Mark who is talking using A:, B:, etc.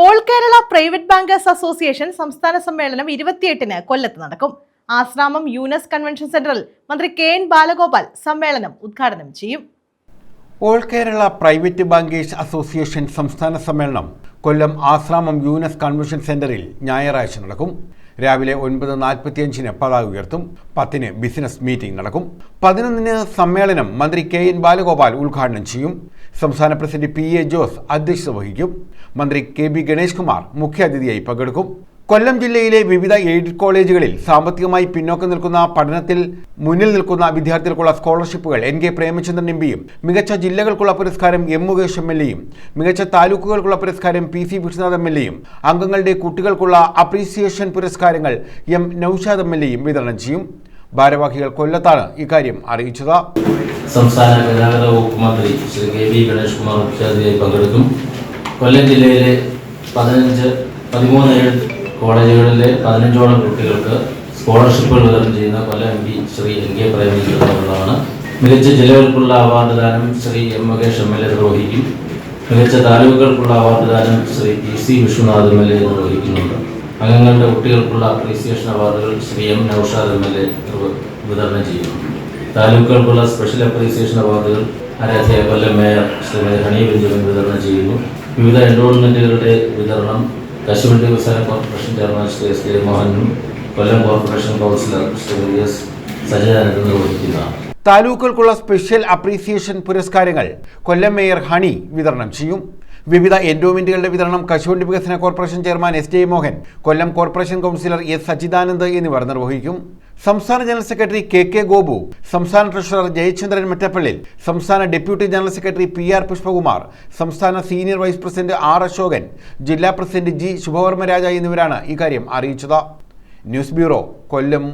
A: All Kerala private bankers association സംസ്ഥാന സമ്മേളനം ഇരുപത്തിയെട്ടിന് കൊല്ലത്ത് നടക്കും. ആശ്രാമം യൂനസ് കൺവെൻഷൻ സെന്ററിൽ മന്ത്രി കെ എൻ ബാലഗോപാൽ സമ്മേളനം ഉദ്ഘാടനം ചെയ്യും.
B: All Kerala private bankers association സംസ്ഥാന സമ്മേളനം കൊല്ലം ആശ്രാമം യൂനസ് കൺവെൻഷൻ സെന്ററിൽ ഞായറാഴ്ച നടക്കും. രാവിലെ ഒൻപത് നാൽപ്പത്തിയഞ്ചിന് പതാക ഉയർത്തും. പത്തിന് ബിസിനസ് മീറ്റിംഗ് നടക്കും. പതിനൊന്നിന് സമ്മേളനം മന്ത്രി കെ എൻ ബാലഗോപാൽ ഉദ്ഘാടനം ചെയ്യും. സംസ്ഥാന പ്രസിഡന്റ് പി എ ജോസ് അധ്യക്ഷത വഹിക്കും. മന്ത്രി കെ ബി ഗണേഷ് കുമാർ മുഖ്യാതിഥിയായി പങ്കെടുക്കും. കൊല്ലം ജില്ലയിലെ വിവിധ എയ്ഡഡ് കോളേജുകളിൽ സാമ്പത്തികമായി പിന്നോക്കം നിൽക്കുന്ന പഠനത്തിൽ മുന്നിൽ നിൽക്കുന്ന വിദ്യാർത്ഥികൾക്കുള്ള സ്കോളർഷിപ്പുകൾ എൻ കെ പ്രേമചന്ദ്രൻ എം പിയും മികച്ച ജില്ലകൾക്കുള്ള പുരസ്കാരം എം മുകേഷ് എം എൽ എയും മികച്ച താലൂക്കുകൾക്കുള്ള പുരസ്കാരം P C Vishnunath M L എയും അംഗങ്ങളുടെ കുട്ടികൾക്കുള്ള അപ്രീസിയേഷൻ പുരസ്കാരങ്ങൾ എം നൌഷാദ് എം എൽ എയും വിതരണം ചെയ്യും. ഭാരവാഹികൾ കൊല്ലത്താണ് ഇക്കാര്യം അറിയിച്ചത്.
C: സംസ്ഥാന ഗതാഗത വകുപ്പ് മന്ത്രി ശ്രീ കെ വി ഗണേഷ് കുമാർ മുഖ്യാതിഥിയായി പങ്കെടുക്കും. കൊല്ലം ജില്ലയിലെ പതിനഞ്ച് പതിമൂന്ന് ഏഴ് കോളേജുകളിലെ പതിനഞ്ചോളം കുട്ടികൾക്ക് സ്കോളർഷിപ്പുകൾ വിതരണം ചെയ്യുന്ന Kollam M P Shri N K പ്രേമിതാണ് മികച്ച ജില്ലകൾക്കുള്ള അവാർഡ് ദാനം Shri M Mukesh M L A നിർവഹിക്കും. മികച്ച താലൂക്കുകൾക്കുള്ള അവാർഡ് ദാനം Shri P C Vishnunath M L A നിർവഹിക്കുന്നുണ്ട്. അംഗങ്ങളുടെ കുട്ടികൾക്കുള്ള അപ്രീസിയേഷൻ അവാർഡുകൾ Shri M Noushad M L A വിതരണം ചെയ്യുന്നു താലൂക്കുകൾക്കുള്ള സ്പെഷ്യൽ അപ്രീസിയേഷൻ അവാർഡുകൾ Aaradhya Kollam mayor Shrimati Honey Benjamin വിതരണം ചെയ്യുന്നു. വിവിധ എൻറോൾമെന്റുകളുടെ വിതരണം കശുവണ്ടി വ്യവസായ corporation chairman Shri S K മോഹനും Kollam corporation councillor Shrimati S Sajithanandan നിർവഹിക്കുന്നതാണ്.
B: താലൂക്കുകൾക്കുള്ള സ്പെഷ്യൽ അപ്രീസിയേഷൻ പുരസ്കാരങ്ങൾ കൊല്ലം മേയർ ഹണി വിതരണം ചെയ്യും. വിവിധ എൻഡോമെന്റുകളുടെ വിതരണം കശുവണ്ടി വികസന corporation chairman S J Mohan Kollam corporation councillor S Sachidanand എന്നിവർ നിർവഹിക്കും. സംസ്ഥാന general secretary K K Gopu സംസ്ഥാന ട്രഷറർ ജയചന്ദ്രൻ മെറ്റപ്പള്ളി സംസ്ഥാന deputy general secretary P R Pushpakumar സംസ്ഥാന senior vice president R Ashokan ജില്ലാ പ്രസിഡന്റ് ജി ശുഭവർമ്മരാജ എന്നിവരാണ് ഇക്കാര്യം അറിയിച്ചത്. News bureau Kollam.